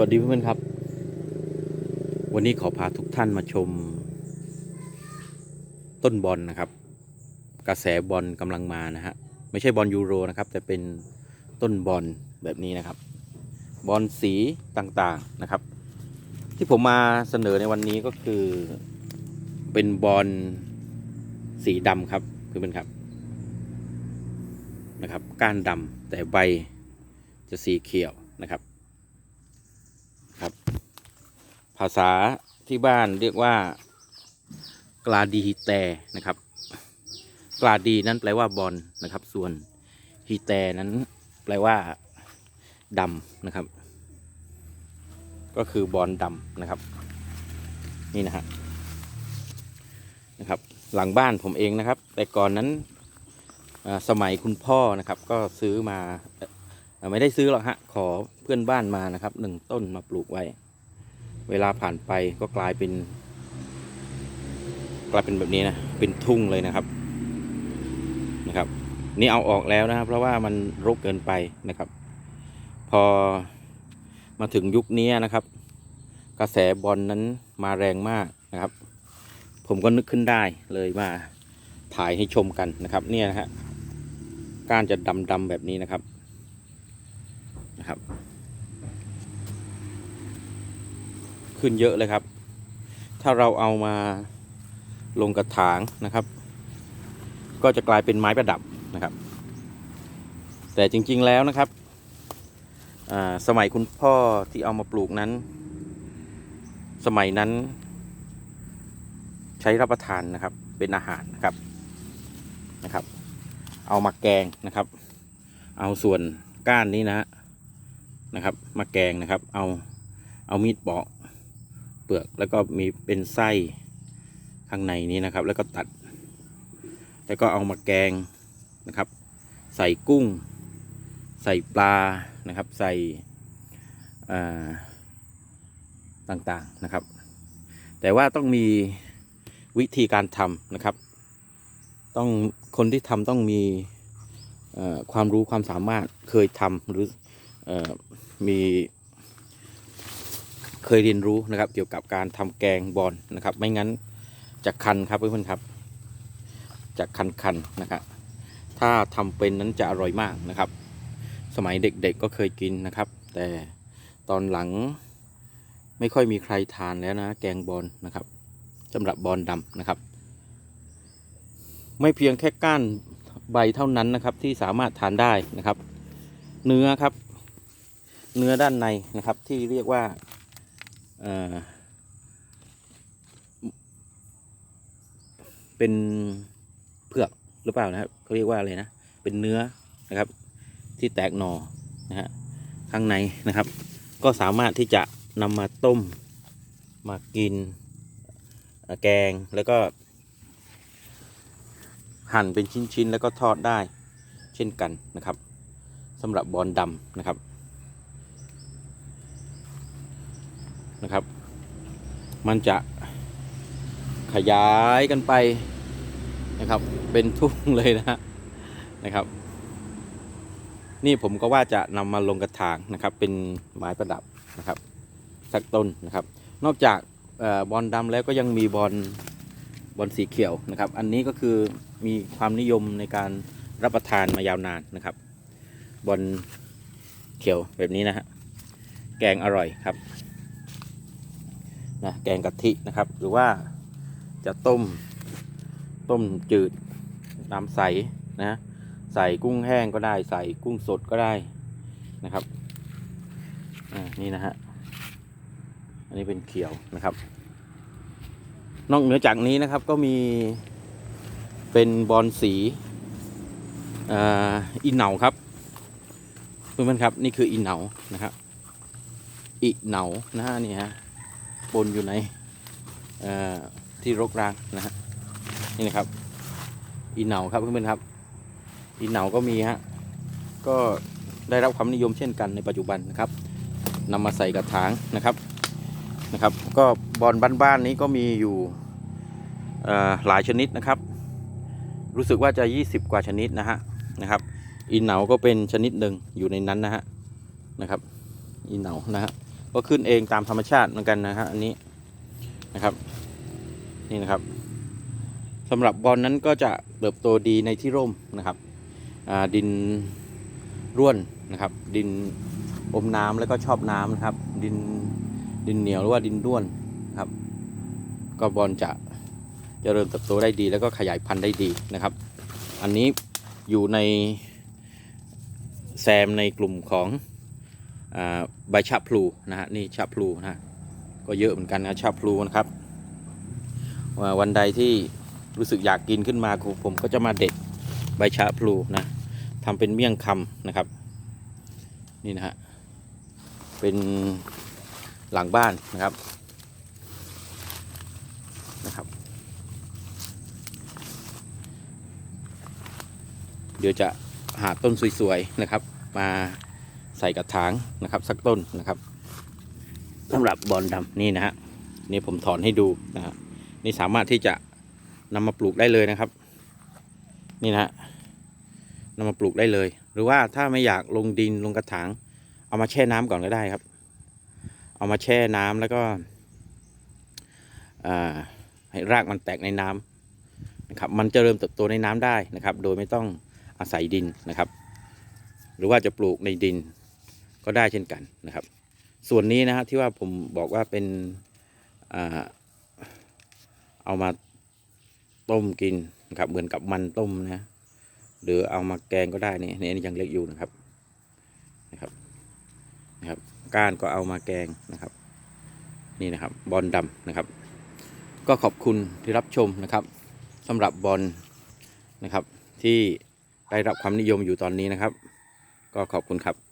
วัสดีเพื่อนๆครับ วันนี้ขอพาทุกท่านมาชม ต้นบอลนะครับ กระแสบอลกำลังมานะฮะไม่ใช่บอลยูโรนะครับ แต่เป็นต้นบอลแบบนี้นะครับ บอลสีต่างๆนะครับ ที่ผมมาเสนอในวันนี้ก็คือเป็นบอลสีดำครับเพื่อนๆครับนะครับ ก้านดำแต่ใบจะสีเขียวนะครับ ภาษาที่บ้านเรียกว่า กลาดีฮีแตนะครับ กลาดีนั้นแปลว่าบอลนะครับ ส่วนฮีแตนั้นแปลว่าดำนะครับ ก็คือบอลดำนะครับ นี่นะฮะนะครับ หลังบ้านผมเองนะครับ แต่ก่อนนั้นสมัยคุณพ่อนะครับ ก็ซื้อมาอ่าไม่ได้ซื้อหรอกฮะขอเพื่อนบ้านมานะครับหนึ่งต้นมาปลูกไว้ เวลาผ่านไปก็กลายเป็น กลายเป็นแบบนี้นะ เป็นทุ่งเลยนะครับ นะครับ นี่เอาออกแล้วนะครับ เพราะว่ามันรกเกินไปนะครับ พอมาถึงยุคนี้นะครับ กระแสบอลนั้นมาแรงมากนะครับ ผมก็นึกขึ้นได้เลยมาถ่ายให้ชมกันนะครับ เนี่ยนะฮะก้านจะดำๆแบบนี้นะครับนะครับ ขึ้นเยอะเลยครับ ถ้าเราเอามาลงกระถางนะครับ ก็จะกลายเป็นไม้ประดับนะครับ แต่จริงๆแล้วนะครับอ่าสมัยคุณพ่อที่เอามาปลูกนั้น สมัยนั้นใช้รับประทานนะครับ เป็นอาหารนะครับนะครับ เอามาแกงนะครับ เอาส่วนก้านนี้นะนะครับ มาแกงนะครับ เอาเอามีดปอก ปลือก แล้วก็มีเป็นไส้ข้างในนี้นะครับ แล้วก็ตัด แล้วก็เอามาแกงนะครับ ใส่กุ้ง ใส่ปลานะครับ ใส่ต่างๆนะครับ แต่ว่าต้องมีวิธีการทำนะครับ ต้องคนที่ทำต้องมีความรู้ความสามารถเคยทำหรืออมี เคยเรียนรู้นะครับ เกี่ยวกับการทำแกงบอลนะครับ ไม่งั้นจะคันครับเพื่อนๆครับจะคันคันๆนะครับถ้าทำเป็นนั้นจะอร่อยมากนะครับ สมัยเด็กๆก็เคยกินนะครับ แต่ตอนหลังไม่ค่อยมีใครทานแล้วนะ แกงบอลนะครับสำหรับบอลดำนะครับ ไม่เพียงแค่ก้านใบเท่านั้นนะครับ ที่สามารถทานได้นะครับ เนื้อครับ เนื้อด้านในนะครับที่เรียกว่า เป็นเผือกหรือเปล่านะครับเขาเรียกว่าอะไรนะ เป็นเนื้อนะครับ ที่แตกหนอนะฮะข้างในนะครับ ก็สามารถที่จะนำมาต้มมากินแกงแล้วก็ หั่นเป็นชิ้นๆ แล้วก็ทอดได้เช่นกันนะครับสำหรับบอลดำนะครับ นะครับ มันจะขยายกันไปนะครับ เป็นทุ่งเลยนะนะครับ นี่ผมก็ว่าจะนำมาลงกระถางนะครับ เป็นไม้ประดับนะครับ สักต้นนะครับ นอกจากออบอลดำแล้วก็ยังมีบอลบอลสีเขียวนะครับ อันนี้ก็คือมีความนิยมในการรับประทานมายาวนานนะครับ บอลเขียวแบบนี้นะฮะแกงอร่อยครับ นะแกงกะทินะครับ หรือว่าจะต้มต้มจืดน้ำใสนะใส่กุ้งแห้งก็ได้ใส่กุ้งสดก็ได้นะครับนี่นะฮะอันนี้เป็นเขียวนะครับ นอกเหนือจากนี้นะครับก็มีเป็นบอลสีอ่าอีเหนาครับเพื่อนๆครับนี่คืออีเหนานะครับอีเหนานะฮะนี่ฮะ ปนอยู่ในที่รกร้างนะฮะนี่นะครับ อีเหนาครับเพื่อนๆครับ อีเหนาก็มีฮะก็ได้รับความนิยมเช่นกันในปัจจุบันนะครับนำมาใส่กระถางนะครับนะครับ ก็บอลบ้านๆนี้ก็มีอยู่หลายชนิดนะครับ รู้สึกว่าจะ 20 กว่าชนิดนะฮะนะครับอินเหนาก็เป็นชนิดหนึ่งอยู่ในนั้นนะฮะนะครับอินเหนานะฮะ ก็ขึ้นเองตามธรรมชาติเหมือนกันนะฮะอันนี้นะครับ นี่นะครับสำหรับบอลนั้นก็จะเติบโตดีในที่ร่มนะครับดินร่วนนะครับ ดินอมน้ำแล้วก็ชอบน้ำนะครับ ดินดินเหนียวหรือว่าดินร่วนนะครับ ก็บอลจะจะเจริญเติบโตได้ดี แล้วก็ขยายพันธุ์ได้ดีนะครับ อันนี้อยู่ในแซมในกลุ่มของ ใบชะพลูนะฮะนี่ชะพลูนะก็เยอะเหมือนกันนะชะพลูนะครับว่าวันใดที่รู้สึกอยากกินขึ้นมาผมก็จะมาเด็ดใบชะพลูนะทำเป็นเมี่ยงคำนะครับ นี่นะฮะเป็นหลังบ้านนะครับนะครับ เดี๋ยวจะหาต้นสวยๆนะครับ มา ใส่กระถางนะครับสักต้นนะครับสำหรับบอลดำนี่นะฮะนี่ผมถอนให้ดูนะฮะนี่สามารถที่จะนำมาปลูกได้เลยนะครับ นี่นะฮะนำมาปลูกได้เลย หรือว่าถ้าไม่อยากลงดินลงกระถาง เอามาแช่น้ำก่อนก็ได้ครับ เอามาแช่น้ำแล้วก็ให้รากมันแตกในน้ำนะครับ มันจะเริ่มเติบโตในน้ำได้นะครับ โดยไม่ต้องอาศัยดินนะครับ หรือว่าจะปลูกในดิน ก็ได้เช่นกันนะครับ ส่วนนี้นะครับที่ว่าผมบอกว่าเป็นอเอามาต้มกินนะครับเหมือนกับมันต้มนะหรือเอามาแกงก็ได้นี่นี่ยังเล็กอยู่นะครับนะครับนะครับ ก้านก็เอามาแกงนะครับ นี่นะครับบอลดำนะครับ ก็ขอบคุณที่รับชมนะครับสำหรับบอลนะครับที่ได้รับความนิยมอยู่ตอนนี้นะครับ ก็ขอบคุณครับ